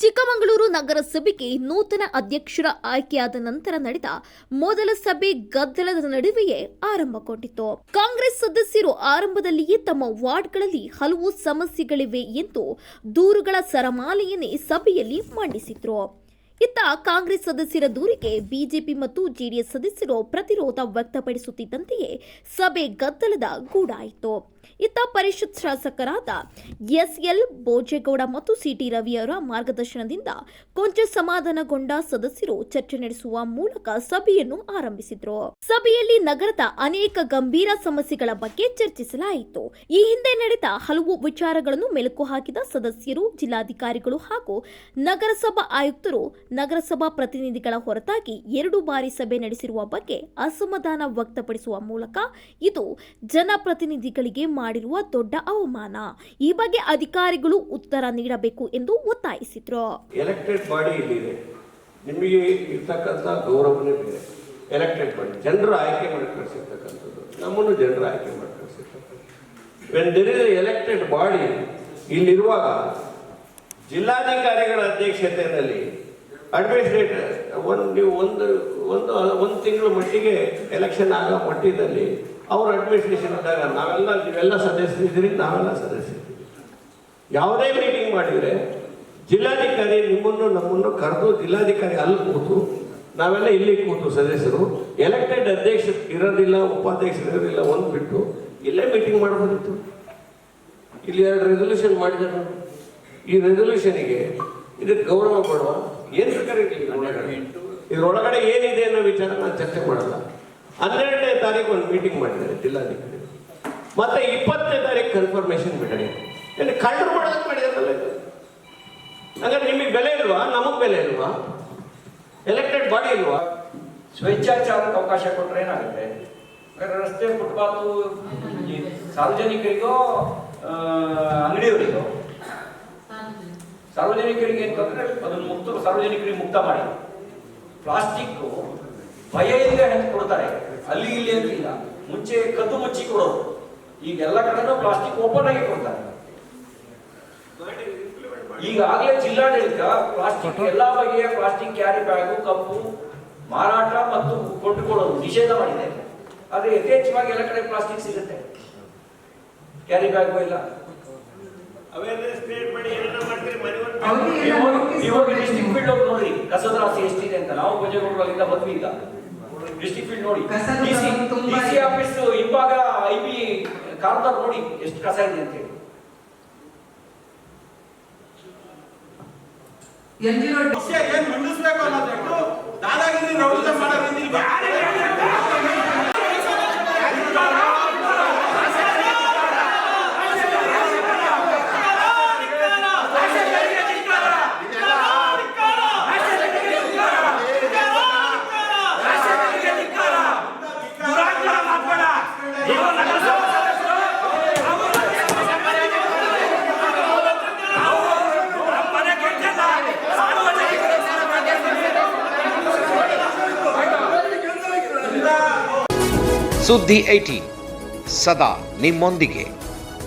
ಚಿಕ್ಕಮಗಳೂರು ನಗರಸಭೆಗೆ ನೂತನ ಅಧ್ಯಕ್ಷರ ಆಯ್ಕೆಯಾದ ನಂತರ ನಡೆದ ಮೊದಲ ಸಭೆ ಗದ್ದಲದ ನಡುವೆಯೇ ಆರಂಭಗೊಂಡಿತು ಕಾಂಗ್ರೆಸ್ ಸದಸ್ಯರು ಆರಂಭದಲ್ಲಿಯೇ ತಮ್ಮ ವಾರ್ಡ್ಗಳಲ್ಲಿ ಹಲವು ಸಮಸ್ಯೆಗಳಿವೆ ಎಂದು ದೂರುಗಳ ಸರಮಾಲೆಯನ್ನೇ ಸಭೆಯಲ್ಲಿ ಮಂಡಿಸಿದ್ರು. ಇತ್ತ ಕಾಂಗ್ರೆಸ್ ಸದಸ್ಯರ ದೂರಿಗೆ ಬಿಜೆಪಿ ಮತ್ತು ಜೆಡಿಎಸ್ ಸದಸ್ಯರು ಪ್ರತಿರೋಧ ವ್ಯಕ್ತಪಡಿಸುತ್ತಿದ್ದಂತೆಯೇ ಸಭೆ ಗದ್ದಲದ ಗೂಡಾಯಿತು. ಇತ್ತ ಪರಿಷತ್ ಶಾಸಕರಾದ ಎಸ್ ಎಲ್ ಬೋಜೇಗೌಡ ಮತ್ತು ಸಿಟಿ ರವಿಯವರ ಮಾರ್ಗದರ್ಶನದಿಂದ ಕೊಂಚ ಸಮಾಧಾನಗೊಂಡ ಸದಸ್ಯರು ಚರ್ಚೆ ನಡೆಸುವ ಮೂಲಕ ಸಭೆಯನ್ನು ಆರಂಭಿಸಿದ್ರು. ಸಭೆಯಲ್ಲಿ ನಗರದ ಅನೇಕ ಗಂಭೀರ ಸಮಸ್ಯೆಗಳ ಬಗ್ಗೆ ಚರ್ಚಿಸಲಾಯಿತು. ಈ ಹಿಂದೆ ನಡೆದ ಹಲವು ವಿಚಾರಗಳನ್ನು ಮೆಲುಕು ಹಾಕಿದ ಸದಸ್ಯರು, ಜಿಲ್ಲಾಧಿಕಾರಿಗಳು ಹಾಗೂ ನಗರಸಭಾ ಆಯುಕ್ತರು ನಗರಸಭಾ ಪ್ರತಿನಿಧಿಗಳ ಹೊರತಾಗಿ ಎರಡು ಬಾರಿ ಸಭೆ ನಡೆಸಿರುವ ಬಗ್ಗೆ ಅಸಮಾಧಾನ ವ್ಯಕ್ತಪಡಿಸುವ ಮೂಲಕ ಇದು ಜನಪ್ರತಿನಿಧಿಗಳಿಗೆ ಮಾಡಿರುವ ದೊಡ್ಡ ಅವಮಾನ. ಈ ಬಗ್ಗೆ ಅಧಿಕಾರಿಗಳು ಉತ್ತರ ನೀಡಬೇಕು ಎಂದು ಒತ್ತಾಯಿಸಿದ್ರು. ಎಲೆಕ್ಟೆಡ್ ಬಾಡಿ ಇಲ್ಲಿದೆ. ನಿಮಗೆ ಇರ್ತಕ್ಕಂಥ ಗೌರವನೇ ಬೇರೆ. ಎಲೆಕ್ಟೆಡ್ ಬಾಡಿ ಜನರು ಆಯ್ಕೆ ಮಾಡಿ ಕಳಿಸಿರ್ತಕ್ಕಂಥದ್ದು ನಮ್ಮನ್ನು ಜನರು ಆಯ್ಕೆ ಮಾಡಿ ಕಳಿಸಿರ್ತಕ್ಕಂಥದ್ದು ಎಲೆಕ್ಟೆಡ್ ಬಾಡಿ ಇಲ್ಲಿರುವಾಗ ಜಿಲ್ಲಾಧಿಕಾರಿಗಳ ಅಧ್ಯಕ್ಷತೆಯಲ್ಲಿ ಅಡ್ಮಿನಿಸ್ಟ್ರೇಟರ್ ಒಂದು ನೀವು ಒಂದು ಒಂದು ಒಂದು ತಿಂಗಳ ಮಟ್ಟಿಗೆ ಎಲೆಕ್ಷನ್ ಆಗೋ ಮಟ್ಟದಲ್ಲಿ ಅವ್ರ ಅಡ್ಮಿನಿಸ್ಟ್ರೇಷನ್ ಇದ್ದಾಗ ನಾವೆಲ್ಲ ನೀವೆಲ್ಲ ಸದಸ್ಯರಿದ್ದೀರಿ ನಾವೆಲ್ಲ ಸದಸ್ಯರು ಯಾವುದೇ ಮೀಟಿಂಗ್ ಮಾಡಿದರೆ ಜಿಲ್ಲಾಧಿಕಾರಿ ನಿಮ್ಮನ್ನು ನಮ್ಮನ್ನು ಕರೆದು ಜಿಲ್ಲಾಧಿಕಾರಿ ಅಲ್ಲಿ ಕೂತು, ನಾವೆಲ್ಲ ಇಲ್ಲಿ ಕೂತು ಸದಸ್ಯರು ಎಲೆಕ್ಟೆಡ್ ಅಧ್ಯಕ್ಷ ಇರೋದಿಲ್ಲ ಉಪಾಧ್ಯಕ್ಷರು ಇರೋದಿಲ್ಲ ಒಂದು ಬಿಟ್ಟು ಇಲ್ಲೇ ಮೀಟಿಂಗ್ ಮಾಡ್ಬೋದಿತ್ತು ಇಲ್ಲಿ ಎರಡು ರೆಸೊಲ್ಯೂಷನ್ ಮಾಡಿದ್ದಾರೆ. ಈ ರೆಸೊಲ್ಯೂಷನ್ಗೆ ಇದಕ್ಕೆ ಗೌರವ ಕೊಡುವ ಏನು ಬೇಕಾದ್ರೆ ಇದ್ರೊಳಗಡೆ ಏನಿದೆ ಅನ್ನೋ ವಿಚಾರ ನಾನು ಚರ್ಚೆ ಮಾಡಲ್ಲ ಹನ್ನೆರಡನೇ ತಾರೀಕು ಒಂದು ಮೀಟಿಂಗ್ ಮಾಡಿದ್ದಾರೆ ಜಿಲ್ಲಾಧಿಕಾರಿ ಮತ್ತೆ ಇಪ್ಪತ್ತನೇ ತಾರೀಕು ಕನ್ಫರ್ಮೇಶನ್ ಬಿಡಣೆ ಇಲ್ಲಿ ಕಳ್ಳರು ಮಾಡೋದಕ್ಕೆ ಮಾಡಿದಾರಲ್ಲ ಇದು? ಹಾಗಾದ್ರೆ ನಿಮಗೆ ಬೆಲೆ ಇಲ್ವಾ? ನಮಗೆ ಬೆಲೆ ಇಲ್ವಾ? ಎಲೆಕ್ಟೆಡ್ ಬಾಡಿ ಇಲ್ವಾ? ಸ್ವೇಚ್ಛಾಚಾರಕ್ಕೆ ಅವಕಾಶ ಕೊಟ್ಟರೆ ಏನಾಗುತ್ತೆ? ರಸ್ತೆ, ಫುಟ್ಪಾತು ಸಾರ್ವಜನಿಕರಿಗೋ ಅಂಗಡಿಯವರಿಗೋ? ಸಾರ್ವಜನಿಕರಿಗೆ ಅಂತಂದ್ರೆ ಅದನ್ನು ಮುಕ್ತ, ಸಾರ್ವಜನಿಕರಿಗೆ ಮುಕ್ತ ಮಾಡಿ. ಪ್ಲಾಸ್ಟಿಕ್ ಭಯ ಇಲ್ಲದೆ ಹೆಂಗೆ ಕೊಡ್ತಾರೆ. ಅಲ್ಲಿ ಇಲ್ಲಿ ಅಂತ ಇಲ್ಲ. ಮುಂಚೆ ಕದ್ದು ಮುಚ್ಚಿ ಕೊಡೋದು ಈಗ ಎಲ್ಲ ಕಡೆನೂ ಪ್ಲಾಸ್ಟಿಕ್ ಓಪನ್ ಆಗಿ ಕೊಡ್ತಾರೆ. ಈಗಾಗಲೇ ಜಿಲ್ಲಾಡಳಿತ ಪ್ಲಾಸ್ಟಿಕ್ ಎಲ್ಲಾ ಬಗೆಯ ಪ್ಲಾಸ್ಟಿಕ್ ಕ್ಯಾರಿ ಬ್ಯಾಗು ಕಪ್ಪು ಮಾರಾಟ ಮತ್ತು ಕೊಂಡುಕೊಳ್ಳೋದು ನಿಷೇಧ ಮಾಡಿದೆ. ಆದ್ರೆ ಯಥೇಚ್ಛವಾಗಿ ಎಲ್ಲ ಕಡೆ ಪ್ಲಾಸ್ಟಿಕ್ ಸಿಗುತ್ತೆ. ಕ್ಯಾರಿ ಬ್ಯಾಗು ಇಲ್ಲ ನೋಡ್ರಿ ಕಸದ ರಾಶಿ ಎಷ್ಟಿದೆ ಅಂತ. ನಾವು ಭಜಗೌಡರು ಅಲ್ಲಿಂದ ಬಂದ್ವಿ ಈಗ. ಡಿಸ್ಟಿಕ್ ಫೀಲ್ಡ್ ನೋಡಿ? ಡಿಸಿ. ಆಫೀಸ್ ಹಿಂಭಾಗ ಐ ಬಿ ಕಾರ್ದಾರ್ ನೋಡಿ ಎಷ್ಟು ಕಸ ಇದೆ ಅಂತ ಹೇಳಿ. ಏನ್ ಮಂಡಿಸ್ಬೇಕು ಅನ್ನೋದು ದಾದಾಗಿರಿ ರೌಡಿಸಂ ಮಾಡೋ शुद्धि सदा निम्न